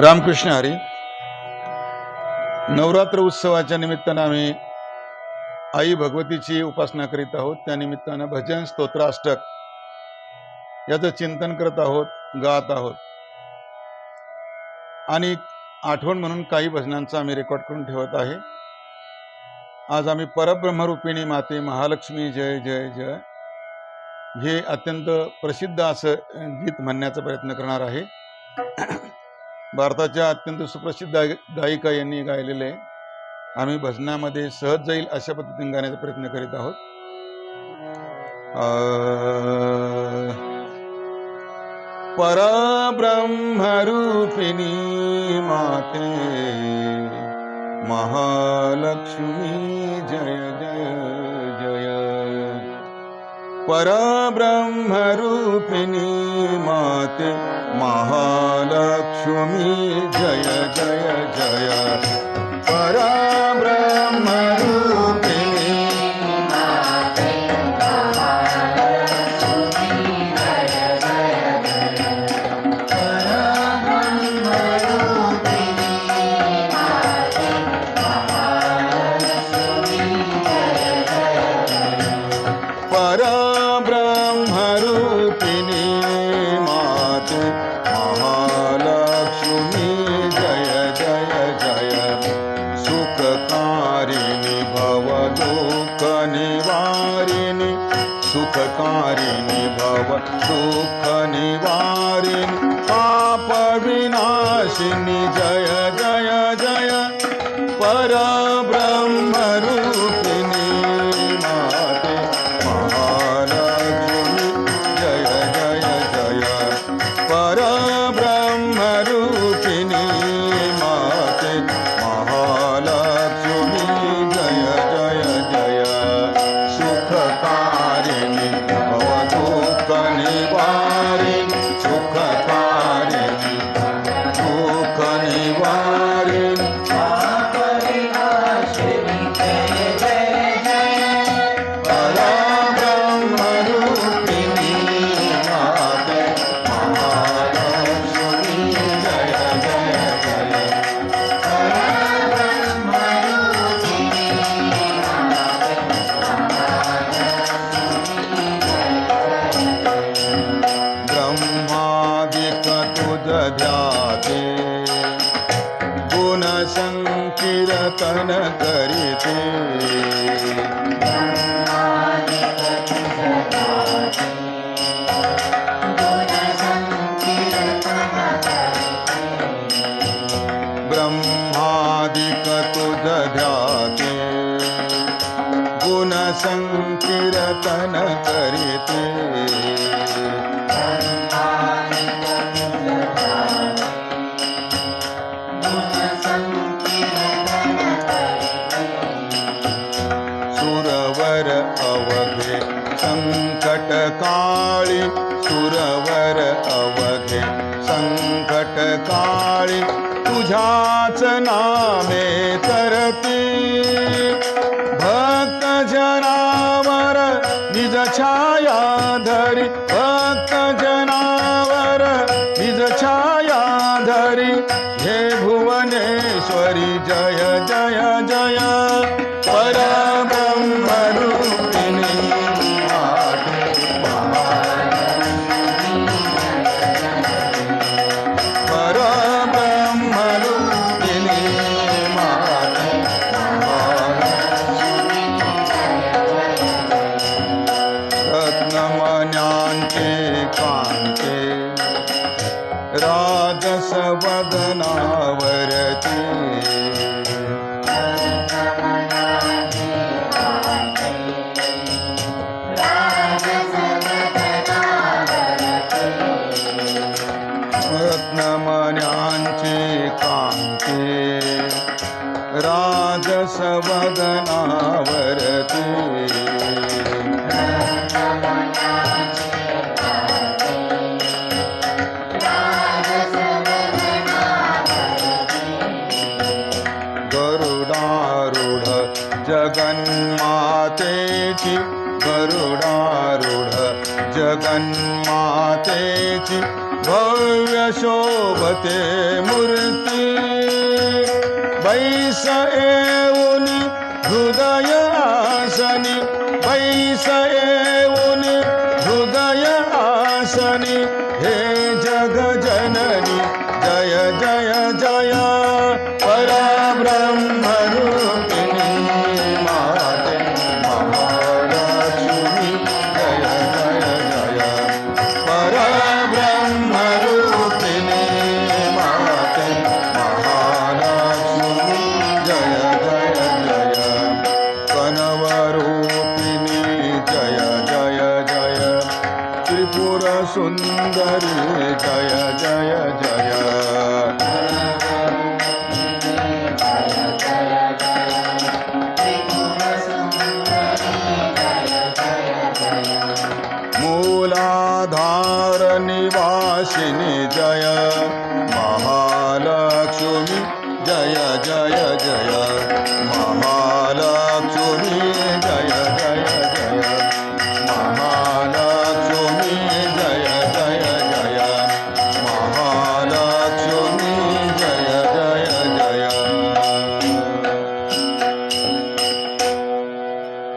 रामकृष्ण हरी. नवरात्र उत्सवाच्या निमित्तानं आम्ही आई भगवतीची उपासना करीत आहोत. त्या निमित्तानं भजन स्तोत्राष्टक याचं चिंतन करत आहोत गात आहोत. आणि आठवण म्हणून काही भजनांचा आम्ही रेकॉर्ड करून ठेवत आहे. आज आम्ही परब्रह्मरूपिणी माते महालक्ष्मी जय जय जय हे अत्यंत प्रसिद्ध असं गीत म्हणण्याचा प्रयत्न करणार आहे. भारताच्या अत्यंत सुप्रसिद्ध गायिका यांनी गायलेले आम्ही भजनामध्ये सहज जाईल अशा पद्धतीने गाण्याचा प्रयत्न करीत आहोत. अ, परब्रह्मरूपिणी माते महालक्ष्मी जय जय जय. परब्रह्मरूपिणी माते महालक्ष्मी जय जय जय। परब्रह्मरूपिणी परब्रह्मरूपिणी सुखकारिणि भव दुःख निवारिणि सुखकारिणि भव दुःख निवारिणि पाप विनाशिनी जय जय जय। परब्रह्मरूपिणी What? गुण संकीर्तन करीते। ब्रह्मादिक तुझ ध्याते गुण संकीर्तन करीते। अवघे संकट काळी सुरवर अवघे संकट काळी तुझ्याच नामे तरती भक्त जनावर निज छाया धरी भक्त जनावर निज छाया धरी हे भुवनेश्वरी जय जय जय रत्नमन्यांचे कांते राजस वदनावरती रत्नमन्यांचे कांते राजस वदनावरती जगन्मातेची गरुडारूढ जगन्मातेची भव्य शोभते मूर्ती. बैस येऊन हृदय आसनी बैस येऊन हृदय सुन्दरी जय जय जय मूलाधार निवासिनी जय महालक्ष्मी जय जय